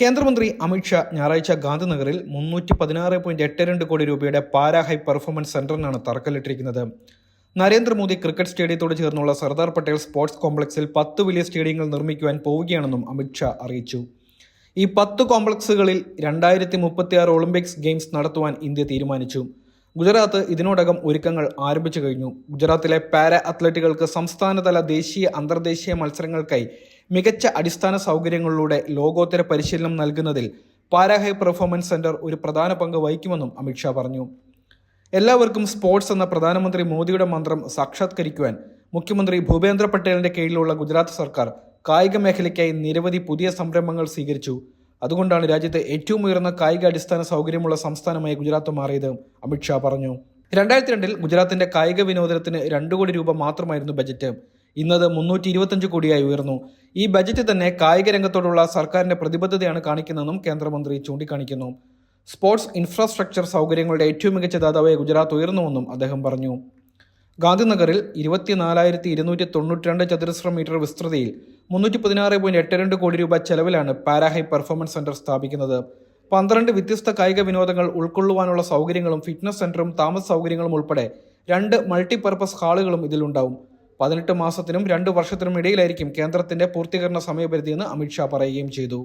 കേന്ദ്രമന്ത്രി അമിത്ഷാ ഞായറാഴ്ച ഗാന്ധിനഗറിൽ മുന്നൂറ്റി പതിനാറ് പോയിന്റ് എട്ട് രണ്ട് കോടി രൂപയുടെ പാരാ ഹൈ പെർഫോമൻസ് സെന്ററിനാണ് തറക്കല്ലിട്ടിരിക്കുന്നത്. നരേന്ദ്രമോദി ക്രിക്കറ്റ് സ്റ്റേഡിയത്തോട് ചേർന്നുള്ള സർദാർ പട്ടേൽ സ്പോർട്സ് കോംപ്ലക്സിൽ പത്ത് വലിയ സ്റ്റേഡിയങ്ങൾ നിർമ്മിക്കുവാൻ പോവുകയാണെന്നും അമിത്ഷാ അറിയിച്ചു. ഈ പത്ത് കോംപ്ലക്സുകളിൽ രണ്ടായിരത്തി മുപ്പത്തിയാറ് ഒളിമ്പിക്സ് ഗെയിംസ് നടത്തുവാൻ ഇന്ത്യ തീരുമാനിച്ചു. ഗുജറാത്ത് ഇതിനോടകം ഒരുക്കങ്ങൾ ആരംഭിച്ചു കഴിഞ്ഞു. ഗുജറാത്തിലെ പാര അത്ലറ്റുകൾക്ക് സംസ്ഥാനതല ദേശീയ അന്തർദേശീയ മത്സരങ്ങൾക്കായി മികച്ച അടിസ്ഥാന സൗകര്യങ്ങളിലൂടെ ലോകോത്തര പരിശീലനം നൽകുന്നതിൽ പാരാഹൈ പെർഫോമൻസ് സെന്റർ ഒരു പ്രധാന പങ്ക് വഹിക്കുമെന്നും അമിത്ഷാ പറഞ്ഞു. എല്ലാവർക്കും സ്പോർട്സ് എന്ന പ്രധാനമന്ത്രി മോദിയുടെ മന്ത്രം സാക്ഷാത്കരിക്കുവാൻ മുഖ്യമന്ത്രി ഭൂപേന്ദ്ര പട്ടേലിന്റെ കീഴിലുള്ള ഗുജറാത്ത് സർക്കാർ കായിക മേഖലയ്ക്കായി നിരവധി പുതിയ സംരംഭങ്ങൾ സ്വീകരിച്ചു. അതുകൊണ്ടാണ് രാജ്യത്തെ ഏറ്റവും ഉയർന്ന കായിക അടിസ്ഥാന സൗകര്യമുള്ള സംസ്ഥാനമായി ഗുജറാത്ത് മാറിയത്. അമിത്ഷാ പറഞ്ഞു. രണ്ടായിരത്തി രണ്ടിൽ ഗുജറാത്തിന്റെ കായിക വിനോദനത്തിന് രണ്ടു കോടി രൂപ മാത്രമായിരുന്നു ബജറ്റ്. ഇന്നത് മുന്നൂറ്റി ഇരുപത്തഞ്ച് കോടിയായി ഉയർന്നു. ഈ ബജറ്റ് തന്നെ കായിക രംഗത്തോടുള്ള സർക്കാരിന്റെ പ്രതിബദ്ധതയാണ് കാണിക്കുന്നതെന്നും കേന്ദ്രമന്ത്രി ചൂണ്ടിക്കാണിക്കുന്നു. സ്പോർട്സ് ഇൻഫ്രാസ്ട്രക്ചർ സൗകര്യങ്ങളുടെ ഏറ്റവും മികച്ച ദാതാവായി ഗുജറാത്ത് ഉയർന്നുവെന്നും അദ്ദേഹം പറഞ്ഞു. ഗാന്ധിനഗറിൽ ഇരുപത്തിനാലായിരത്തി ഇരുന്നൂറ്റി തൊണ്ണൂറ്റി രണ്ട് ചതുരശ്ര മീറ്റർ വിസ്തൃതിയിൽ മുന്നൂറ്റി പതിനാറ് പോയിന്റ് എട്ട് രണ്ട് കോടി രൂപ ചെലവിലാണ് പാരാഹൈ പെർഫോമൻസ് സെന്റർ സ്ഥാപിക്കുന്നത്. പന്ത്രണ്ട് വ്യത്യസ്ത കായിക വിനോദങ്ങൾ ഉൾക്കൊള്ളുവാനുള്ള സൗകര്യങ്ങളും ഫിറ്റ്നസ് സെന്ററും താമസ സൗകര്യങ്ങളും ഉൾപ്പെടെ രണ്ട് മൾട്ടിപർപ്പസ് ഹാളുകളും ഇതിലുണ്ടാവും. പതിനെട്ട് മാസത്തിനും രണ്ട് വർഷത്തിനും ഇടയിലായിരിക്കും കേന്ദ്രത്തിന്റെ പൂർത്തീകരണ സമയപരിധിയെന്ന് അമിത്ഷാ പറയുകയും ചെയ്തു.